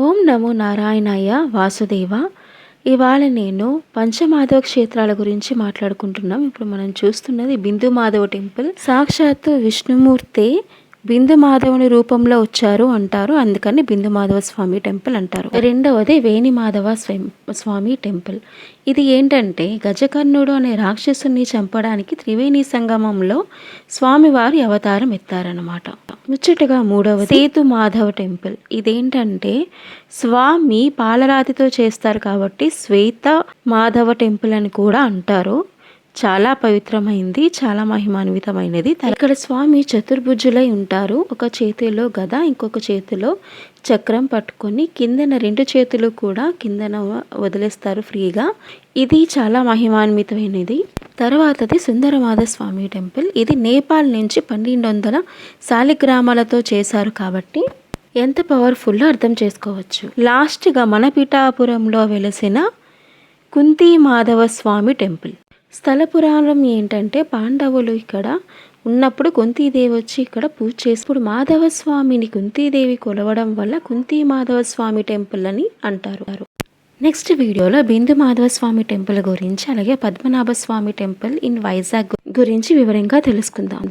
ఓం నమో నారాయణయ్య వాసుదేవ. ఇవాళ నేను పంచమాధవ క్షేత్రాల గురించి మాట్లాడుకుంటున్నాం. ఇప్పుడు మనం చూస్తున్నది బిందు మాధవ టెంపుల్. సాక్షాత్తు విష్ణుమూర్తి బిందు మాధవుని రూపంలో వచ్చారు అంటారు. అందుకని బిందు మాధవ స్వామి టెంపుల్ అంటారు. రెండవది వేణి మాధవ స్వామి టెంపుల్. ఇది ఏంటంటే గజకర్ణుడు అనే రాక్షసుని చంపడానికి త్రివేణి సంగమంలో స్వామివారి అవతారం ఎత్తారనమాట ముచ్చటగా మూడవది సేతు మాధవ టెంపుల్. ఇదేంటంటే స్వామి పాలరాతితో చేస్తారు కాబట్టి శ్వేత మాధవ టెంపుల్ అని కూడా అంటారు. చాలా పవిత్రమైంది చాలా మహిమాన్వితమైనది. ఇక్కడ స్వామి చతుర్భుజులై ఉంటారు. ఒక చేతిలో గద ఇంకొక చేతిలో చక్రం పట్టుకొని కిందన రెండు చేతులు కూడా కిందన వదిలేస్తారు ఫ్రీగా. ఇది చాలా మహిమాన్వితమైనది. తర్వాతది సుందరమాధ స్వామి టెంపుల్. ఇది నేపాల్ నుంచి పన్నెండు వందల శాలిగ్రామాలతో చేశారు కాబట్టి ఎంత పవర్ఫుల్లో అర్థం చేసుకోవచ్చు. లాస్ట్గా మన పిఠాపురంలో వెలిసిన కుంతి మాధవ స్వామి టెంపుల్. స్థల పురాణం ఏంటంటే పాండవులు ఇక్కడ ఉన్నప్పుడు కుంతీదేవి వచ్చి ఇక్కడ పూజ చేసి ఇప్పుడు మాధవ స్వామిని కుంతీదేవి కొలవడం వల్ల కుంతీ మాధవ స్వామి టెంపుల్ అని అంటారు. నెక్స్ట్ వీడియోలో బిందు మాధవ స్వామి టెంపుల్ గురించి అలాగే పద్మనాభ స్వామి టెంపుల్ ఇన్ వైజాగ్ గురించి వివరంగా తెలుసుకుందాం.